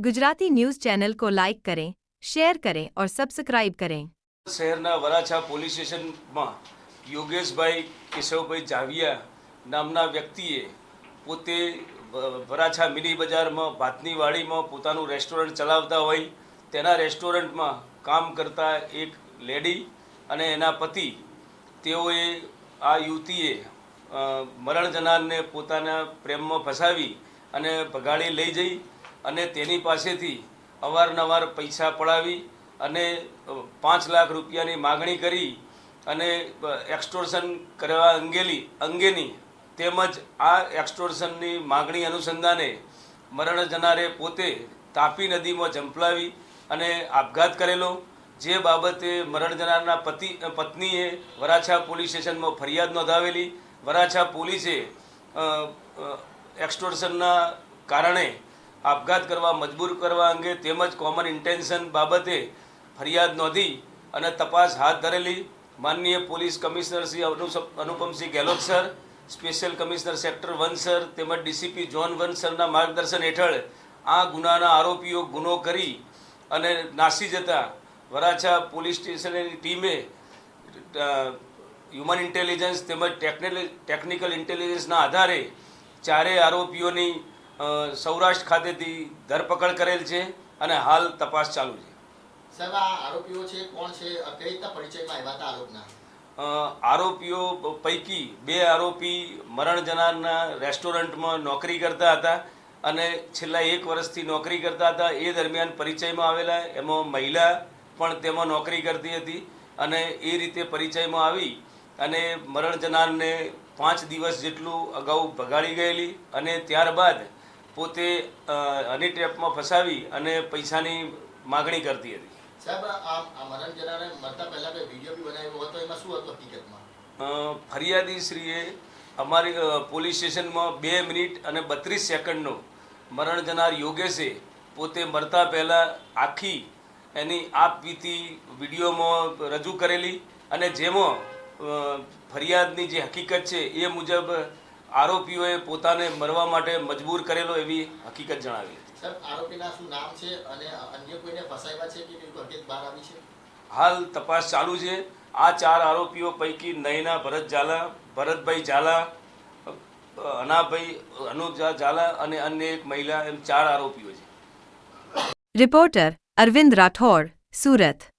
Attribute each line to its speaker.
Speaker 1: Gujarati news channel को like करें share करें और सब्सक्राइब करें
Speaker 2: શહેરના વરાછા પોલીસ સ્ટેશનમાં યોગેશભાઈ કેશવભાઈ જાવિયા નામના વ્યક્તિએ પોતે વ- વરાછા મિની બજારમાં ભાતની વાડીમાં પોતાનું રેસ્ટોરન્ટ ચલાવતા હોય તેના રેસ્ટોરન્ટમાં કામ કરતા એક લેડી અને એના પતિ તેઓએ આ યુવતીએ અ, મરણ જનારને પોતાના પ્રેમમાં ફસાવી અને ભગાડી લઈ જઈ અને તેની પાસેથી અવારનવાર પૈસા પડાવી અને પાંચ લાખ રૂપિયાની માગણી કરી અને એક્સટોર્શન કરવા અંગેલી, અંગેની તેમજ આ એક્સટોર્શનની માગણી અનુસંધાને મરણ જનારે પોતે તાપી નદીમાં ઝંપલાવી અને આપઘાત કરેલો. જે બાબતે મરણ જનારના પતિ પત્નીએ વરાછા પોલીસ સ્ટેશનમાં ફરિયાદ નોંધાવેલી. વરાછા પોલીસે એક્સટોર્શનના કારણે આપઘાત કરવા, મજબૂર કરવા અંગે તેમજ કોમન ઇન્ટેન્શન બાબતે ફરિયાદ નોંધી અને તપાસ હાથ ધરેલી માનનીય police commissioner Shri Anupamsinh Gehlot sir, special commissioner sector one sir તેમજ ડીસીપી જોન વન સરના માર્ગદર્શન હેઠળ આ ગુનાના આરોપીઓ ગુનો કરી અને નાસી જતા વરાછા પોલીસ સ્ટેશનની ટીમે હ્યુમન ઇન્ટેલિજન્સ તેમજ ટેકનિકલ ઇન્ટેલિજન્સના આધારે ચારેય આરોપીઓની સૌરાષ્ટ્ર ખાતેથી ધરપકડ કરેલ છે અને હાલ તપાસ ચાલુ છે.
Speaker 3: સાહેબ આ આરોપીઓ છે કોણ છે કઈ રીતના પરિચયમાં આવ્યા હતા આરોપના?
Speaker 2: આરોપીઓ પૈકી બે આરોપી મરણ જનારના રેસ્ટોરન્ટમાં નોકરી કરતા હતા અને છેલ્લા એક વર્ષથી નોકરી કરતા હતા. એ દરમિયાન પરિચયમાં આવેલા એમાં મહિલા પણ તેમાં નોકરી કરતી હતી અને એ રીતે પરિચયમાં આવી અને મરણ જનારને પાંચ દિવસ જેટલું અગાઉ ભગાડી ગયેલી અને ત્યારબાદ પોતે હની ટ્રેપમાં ફસાવી અને પૈસાની માગણી કરતી હતી.
Speaker 3: સાહેબ આ આ મરણ જનારે મરતા પહેલા કોઈ વીડિયો બી બનાવ્યો હતો એમાં શું હતું હકીકતમાં?
Speaker 2: અ, ફરિયાદીશ્રીએ અમારી પોલીસ સ્ટેશનમાં બે મિનિટ અને બત્રીસ સેકન્ડનો મરણ જનાર યોગેશે પોતે મરતા પહેલાં આખી એની આપવીતી વિડીયોમાં રજૂ કરેલી અને જેમાં ફરિયાદની જે હકીકત છે એ મુજબ આરોપીઓએ પોતાને મરવા માટે મજબૂર કરેલો એવી હકીકત જણાવી હાલ તપાસ ચાલુ છે. આ ચાર આરોપીઓ પૈકી નયના ભરત ઝાલા ભરતભાઈ ઝાલા અનાભાઈ અનુપા ઝાલા અને અન્ય એક મહિલા એમ ચાર આરોપીઓ છે.
Speaker 1: રિપોર્ટર અરવિંદ રાઠોડ સુરત.